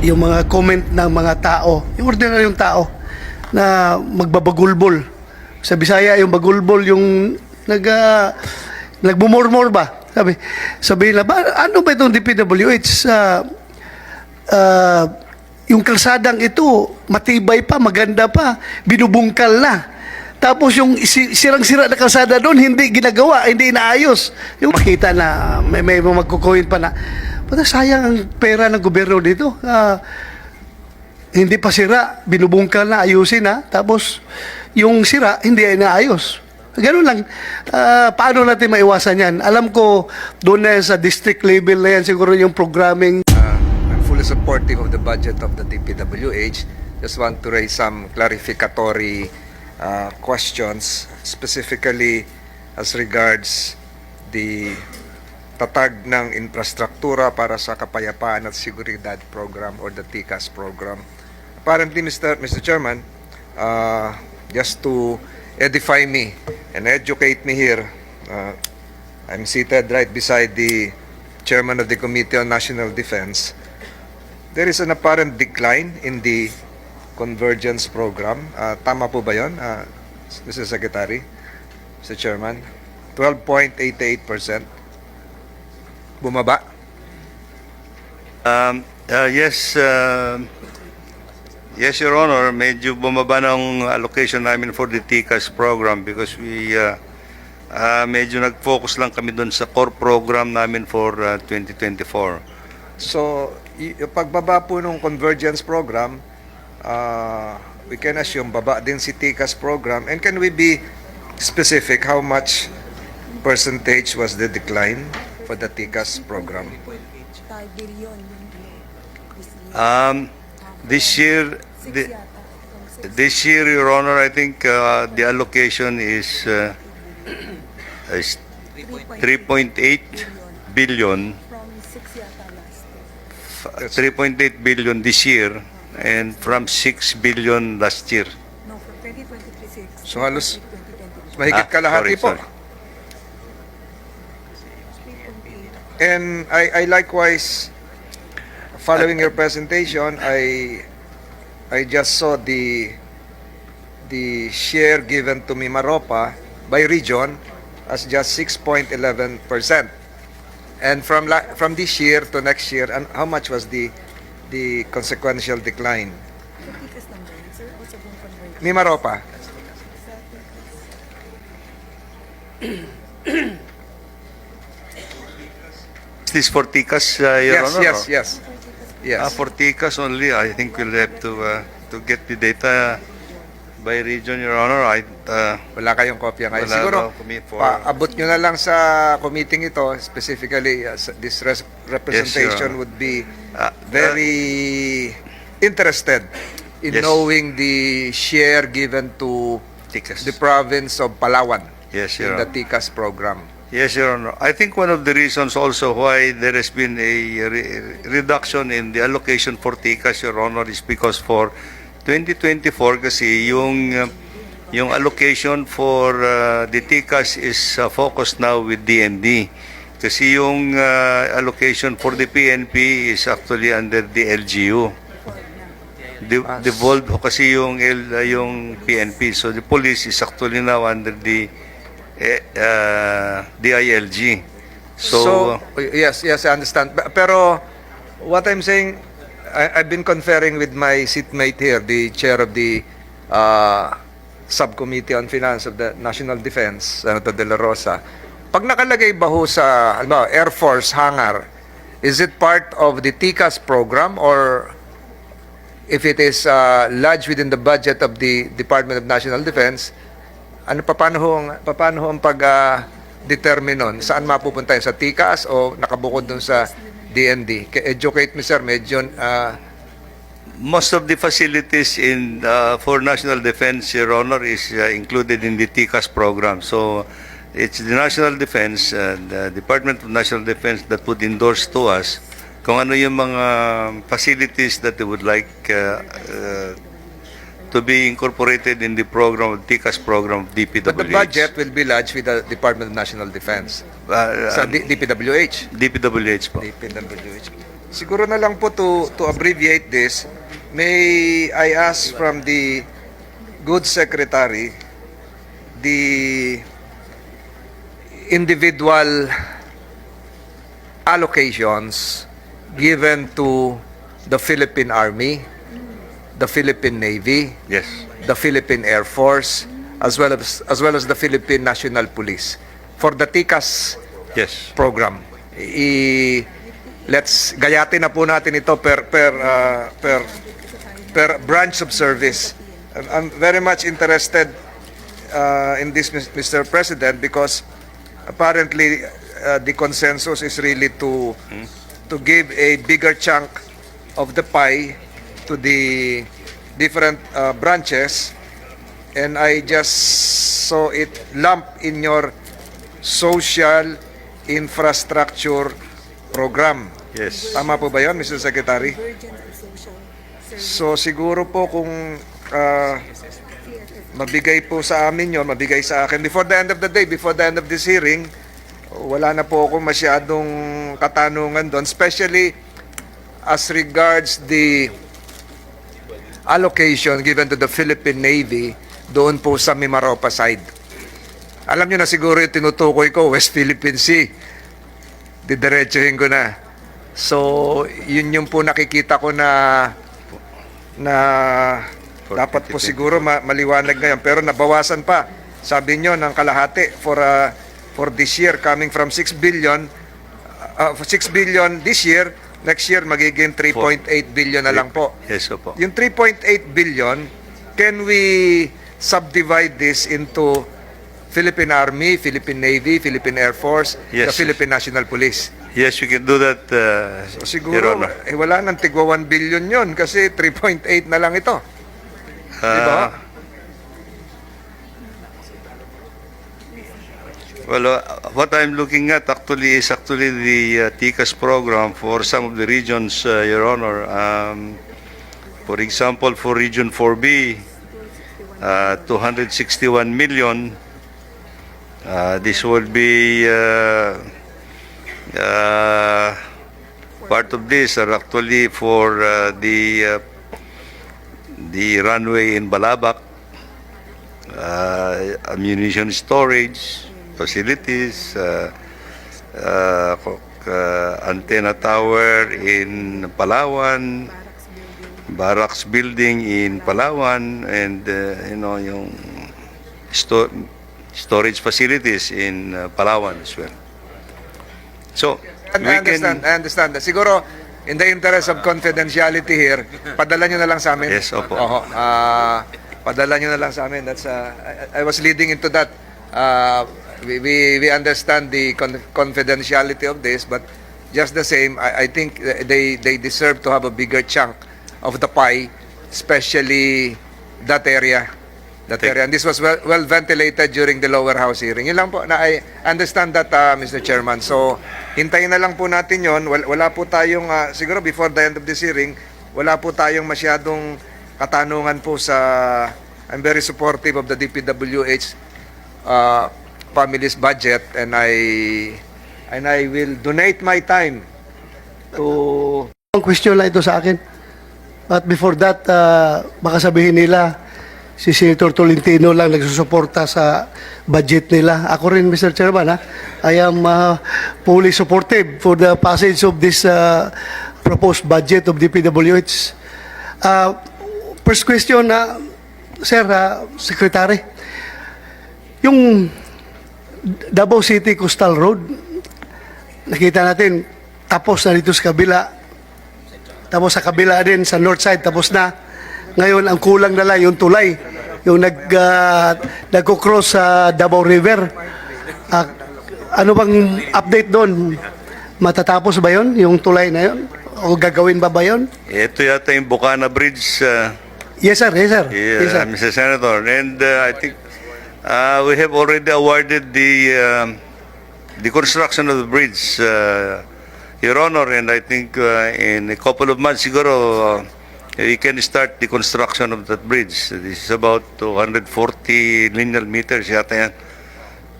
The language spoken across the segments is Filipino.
yung mga comment ng mga tao, yung ordinaryong tao na magbabagulbol. Sa Bisaya, yung bagulbol, yung nag, uh, nagbumurmur ba? Sabi, sabi na, ba, ano ba itong DPWH? Uh, uh, yung kalsadang ito, matibay pa, maganda pa, binubungkal na. Tapos yung si- sirang-sira na kalsada doon, hindi ginagawa, hindi inaayos. Yung makita na may, may magkukuhin pa na, Pata sayang ang pera ng gobyerno dito. Ah, hindi pa sira, binubungkal na, ayusin na. Tapos yung sira, hindi inaayos. Ganun lang. Ah, paano natin maiwasan yan? Alam ko, doon na sa district level na yan, siguro yung programming Uh, I'm fully supportive of the budget of the DPWH. Just want to raise some clarificatory uh, questions, specifically as regards the tatag ng infrastruktura para sa kapayapaan at seguridad program or the TICAS program. Apparently, Mr. Mr. Chairman, uh, just to edify me and educate me here, uh, I'm seated right beside the chairman of the Committee on National Defense. There is an apparent decline in the convergence program. Uh, tama po ba yun, uh, Mr. Secretary, Mr. Chairman? 12.88%. Bumaba? Um, uh, yes, uh, yes, Your Honor, medyo bumaba ng allocation namin for the TICAS program because we uh, uh, medyo nag-focus lang kami doon sa core program namin for uh, 2024. So, pagbaba po ng convergence program, uh, we can assume baba din si TICAS program. And can we be specific how much percentage was the decline for the TICAS program? Um, this year, the, this year, Your Honor, I think uh, the allocation is, uh, is 3.8 billion. From 6 yata last year. 3.8 billion this year and from 6 billion last year. No, from 2023 6. So halos 2024. mahigit Ah, kalahati sorry, po. sorry. And I, I likewise, following your presentation, I I just saw the the share given to Mimaropa by region as just 6.11 percent. And from la- from this year to next year, and how much was the the consequential decline? Mimaropa, Is this for TICAS, uh, Your yes, Honor? yes, or- yes, yes. Ah, for TICAS only, I think we'll have to uh, to get the data by region, Your Honor. I, uh, Wala kayong kopya ngayon. Wala Siguro, for- paabot nyo na lang sa committee ito, specifically, uh, this res- representation Honor. would be uh, very interested in Yes. knowing the share given to TICAS. the province of Palawan Yes, in the. TICAS program. Yes, Your Honor. I think one of the reasons also why there has been a re- reduction in the allocation for TICAS, Your Honor, is because for 2024 kasi yung uh, yung allocation for uh, the TICAS is uh, focused now with DND. Kasi yung uh, allocation for the PNP is actually under the LGU. The, devolved kasi yung L, uh, yung PNP. So the police is actually now under the uh, DILG. So, yes, yes, I understand. Pero what I'm saying, I, I've been conferring with my seatmate here, the chair of the uh, subcommittee on finance of the National Defense, Senator De La Rosa. Pag nakalagay ba ho sa halimbawa, Air Force hangar, is it part of the TICAS program or if it is uh, lodged within the budget of the Department of National Defense, ano pa paano ho paano ang pag ah, determine? Saan mapupunta yun? Sa TICAS o nakabukod dun sa DND? Educate me sir, medyo ah, most of the facilities in uh, for national defense, Your Honor, is uh, included in the TICAS program. So it's the national defense, uh, the Department of National Defense that would endorse to us kung ano yung mga facilities that they would like uh, uh, to be incorporated in the program, TICAS program of DPWH. but the budget will be lodged with the Department of National Defense. Uh, Sa uh, D- DPWH. DPWH po. DPWH. siguro na lang po to, to abbreviate this, may I ask from the good secretary the individual allocations given to the Philippine Army, the Philippine Navy, Yes. the Philippine Air Force, as well as as well as the Philippine National Police for the TICAS Yes. program. I let's gayatin na po natin ito per per uh, per per branch of service. I'm, I'm very much interested uh, in this Mr. President because apparently uh, the consensus is really to to give a bigger chunk of the pie to the different uh, branches and I just saw it lump in your social infrastructure program. Yes. Tama po ba yun, Mr. Secretary? So siguro po kung ah, mabigay po sa amin yon, mabigay sa akin before the end of the day, before the end of this hearing, wala na po ako masyadong katanungan doon, especially as regards the allocation given to the Philippine Navy doon po sa Mimaropa side. Alam niyo na siguro yung tinutukoy ko, West Philippine Sea. Didiretsuhin ko na. So, yun yung po nakikita ko na na dapat po siguro ma- maliwanag ngayon pero nabawasan pa sabi nyo ng kalahati for uh, for this year coming from 6 billion uh, 6 billion this year next year magiging 3.8 billion na lang po Yes, opo. yung 3.8 billion can we subdivide this into Philippine Army, Philippine Navy, Philippine Air Force, the Yes. Philippine National Police Yes, you can do that, uh, So, Your siguro, Honor. eh, wala nang tigwa 1 billion yon kasi 3.8 na lang ito. Di ba? Uh, Well, uh, what I'm looking at actually is actually the uh, TICAS program for some of the regions, uh, Your Honor. Um, for example, for Region 4B, uh, 261 million. Uh, this will be uh, uh, part of this are actually for uh, the uh, the runway in Balabac, uh, ammunition storage facilities, uh, uh, uh, antenna tower in Palawan, barracks building in Palawan, and uh, you know yung sto- storage facilities in uh, Palawan as well. So And I understand, I understand. Siguro, in the interest of confidentiality here, padala nyo na lang sa amin. Yes, opo. Oo, ah, padala nyo na lang sa amin. That's, uh, I, I was leading into that. Uh, we, we, we understand the con- confidentiality of this, but just the same, I, I think they, they deserve to have a bigger chunk of the pie, especially that area. That area. And this was well, well ventilated during the lower house hearing. Yun lang po. Na, I understand that, uh, Mr. Chairman. So, hintayin na lang po natin yon. Wala, wala po tayong, uh, siguro before the end of this hearing, wala po tayong masyadong katanungan po sa, I'm very supportive of the DPWH uh, family's budget and I and I will donate my time to Ang question lang ito sa akin. But before that, uh, baka sabihin nila, si Senator Tolentino lang nagsusuporta sa budget nila. Ako rin, Mr. Chairman, ha? I am uh, fully supportive for the passage of this uh, proposed budget of DPWH. Uh, first question na, Sir, uh, Secretary, yung Davao City Coastal Road, nakita natin, tapos na dito sa kabila, tapos sa kabila din, sa north side, tapos na. Ngayon, ang kulang na lang yung tulay. Yung nag, uh, nagko-cross sa Davao River. Ah, ano bang update doon? Matatapos ba yon yung tulay na yon? O gagawin ba ba yon? ito yata yung Bukana Bridge, uh, Yes, sir. Yes, sir. Yeah, Yes, sir. Mr. Senator, and uh, I think uh, we have already awarded the um, the construction of the bridge, uh, Your Honor, and I think uh, in a couple of months, siguro, uh, we can start the construction of that bridge. This is about 240 linear meters yata yan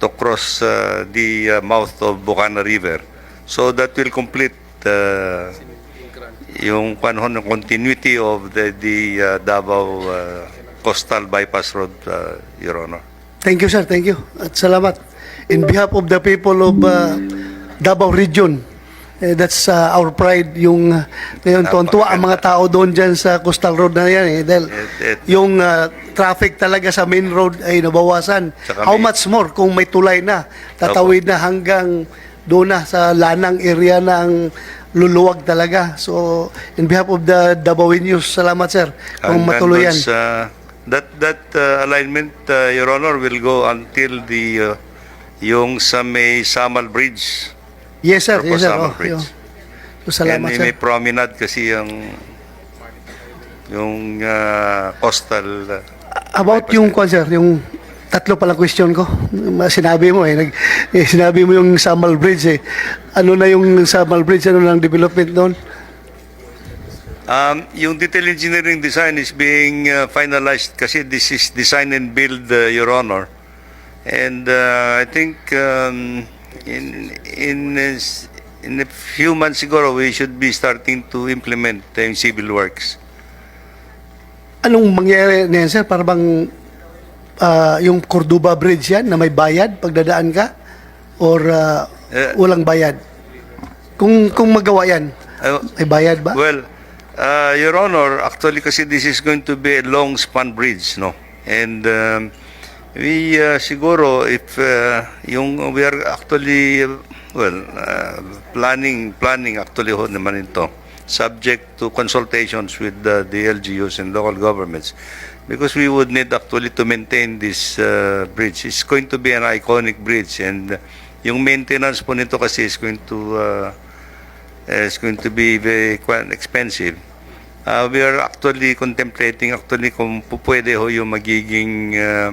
to cross uh, the uh, mouth of Bukana River. So that will complete uh, yung panahon ng continuity of the, the uh, Davao uh, Coastal Bypass Road, uh, Your Honor. Thank you, sir. Thank you. At salamat. In behalf of the people of uh, Davao Region, eh, that's uh, our pride. Yung, uh, ngayon, tuwan-tuwa ang mga tao doon dyan sa coastal road na yan. Eh, dahil Et- et- yung uh, traffic talaga sa main road ay nabawasan. How may- much more kung may tulay na, tatawid na hanggang doon na sa lanang area na ang luluwag talaga. So, in behalf of the Davaoenos, salamat sir. Kung matuloy yan. uh, that that uh, alignment, uh, Your Honor, will go until the uh, yung sa may Samal Bridge. Yes sir, yes sir. Samal Oh, Bridge. yun. So, salamat And sir. may promenade kasi yung yung uh, coastal uh, About yung kwan sir, yung tatlo palang question ko. Sinabi mo eh, nag, eh, sinabi mo yung Samal Bridge eh. Ano na yung Samal Bridge, ano na ang development doon? Um, yung detail engineering design is being uh, finalized kasi this is design and build, uh, Your Honor. And uh, I think um, in in uh, in a few months siguro we should be starting to implement the civil works. Anong mangyayari na yan sir? Para bang ah, yung Cordoba Bridge yan na may bayad pagdadaan ka? Or ah, Eh. walang bayad? Kung, kung magawa yan, Uh, may bayad ba? Well, uh, Your Honor, actually kasi this is going to be a long span bridge, no? And um, we uh, siguro if uh, yung we are actually well uh, planning planning actually ho naman ito subject to consultations with the, LGUs and local governments because we would need actually to maintain this uh, bridge. It's going to be an iconic bridge and yung maintenance po nito kasi is going to uh, is going to be very quite expensive. Uh, we are actually contemplating actually kung pwede ho yung magiging uh,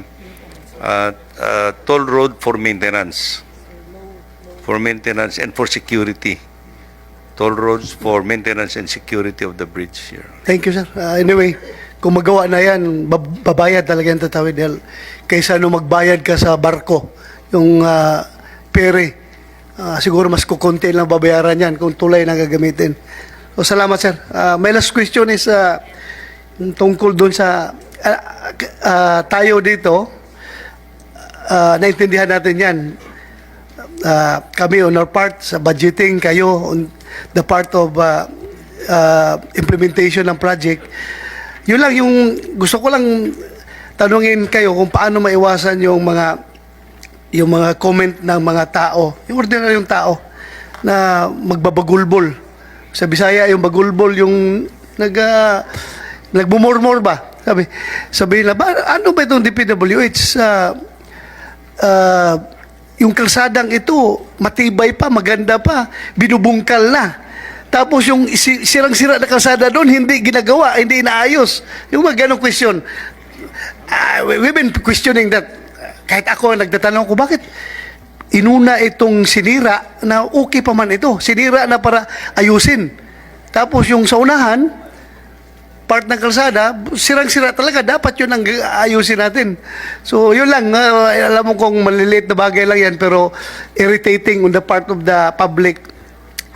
uh, uh, toll road for maintenance. For maintenance and for security. Toll roads for maintenance and security of the bridge here. Thank you, sir. Ah, anyway, kung magawa na yan, bab- babayad talaga yung tatawid kaysa no magbayad ka sa barko, yung ah, pere, ah, siguro mas kukunti lang babayaran yan kung tulay na gagamitin. So, salamat, sir. Ah, my last question is yung tungkol doon sa ah, ah, tayo dito, ah, naintindihan natin yan. Ah, kami on our part sa budgeting, kayo on the part of ah, ah, implementation ng project. Yun lang yung gusto ko lang tanungin kayo kung paano maiwasan yung mga yung mga comment ng mga tao, yung ordinaryong tao na magbabagulbol. Sa Bisaya yung bagulbol yung nag uh, nagbumurmur ba? Sabi, sabi na ba ano ba itong DPWH sa ah, yung kalsadang ito, matibay pa, maganda pa, binubungkal na. Tapos yung si- sirang-sira na kalsada doon, hindi ginagawa, hindi inaayos. Yung mga ganong question. Ah, we- we've been questioning that. Kahit ako, nagtatanong ko, bakit inuna itong sinira na okay pa man ito. Sinira na para ayusin. Tapos yung sa unahan, part ng kalsada, sirang-sira talaga. Dapat yun ang ayusin natin. So, yun lang. ah, alam mo kung maliliit na bagay lang yan, pero irritating on the part of the public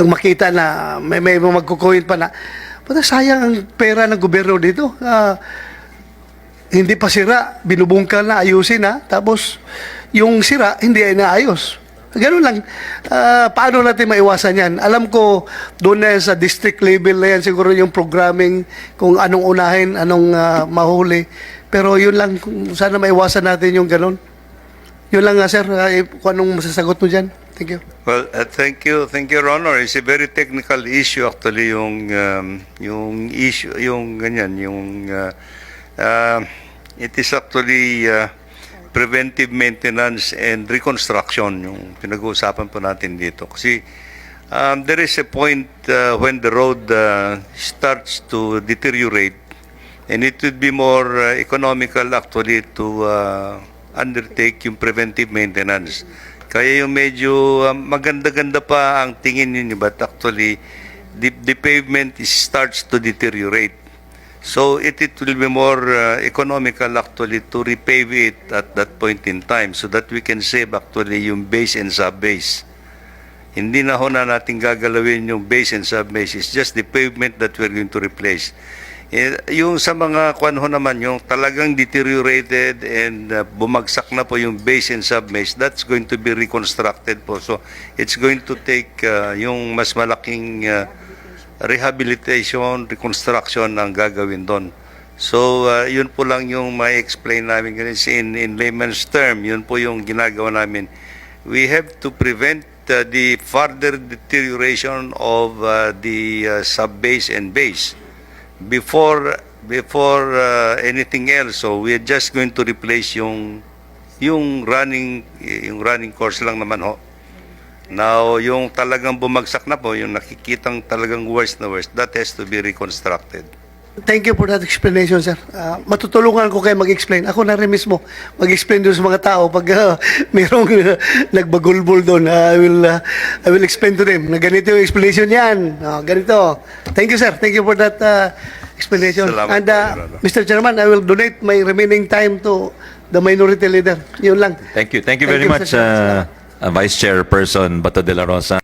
ang makita na may, may magkukuhin pa na, Pata sayang ang pera ng gobyerno dito. Ah, hindi pa sira, binubungkal na, ayusin na. Tapos, yung sira, hindi ay naayos. Ganun lang. Ah, paano natin maiwasan yan? Alam ko, doon na sa district level na yan, siguro yung programming, kung anong unahin, anong ah, mahuli. Pero yun lang, sana maiwasan natin yung ganun. Yun lang nga, sir. Eh, kung anong masasagot mo dyan. Thank you. Well, uh, thank you, thank you, Your Honor. It's a very technical issue actually yung um, yung issue yung ganyan yung uh, uh, it is actually uh, preventive maintenance and reconstruction yung pinag-uusapan po natin dito kasi um, there is a point uh, when the road uh, starts to deteriorate and it would be more uh, economical actually to uh, undertake yung preventive maintenance. Kaya yung medyo uh, maganda-ganda pa ang tingin ninyo but actually the, the pavement starts to deteriorate. So it, it will be more uh, economical actually to repave it at that point in time so that we can save actually yung base and sub-base. Hindi na ho na natin gagalawin yung base and sub-base. It's just the pavement that we're going to replace. Eh, yung sa mga kwan ho naman, yung talagang deteriorated and uh, bumagsak na po yung base and sub-base, that's going to be reconstructed po. So, it's going to take uh, yung mas malaking uh, rehabilitation, reconstruction ang gagawin doon. So, uh, yun po lang yung may explain namin kasi in, in layman's term, yun po yung ginagawa namin. We have to prevent uh, the further deterioration of uh, the uh, sub-base and base before before uh, anything else. So, we're just going to replace yung yung running yung running course lang naman ho. Now, yung talagang bumagsak na po, yung nakikitang talagang worst na worst, that has to be reconstructed. Thank you for that explanation, sir. Ah, matutulungan ko kayo mag-explain. Ako na rin mismo mag-explain doon sa mga tao pag ah, mayroong uh, nagbagulbol doon. ah, I will ah, I will explain to them na ganito yung explanation niyan. Ah, ganito. Thank you, sir. Thank you for that ah, explanation. Salamat And po, ah, Honor. Mr. Chairman, I will donate my remaining time to the minority leader. Yun lang. Thank you. Thank you Thank very you, much, Mr. uh, uh, Vice Chairperson Bato de la Rosa.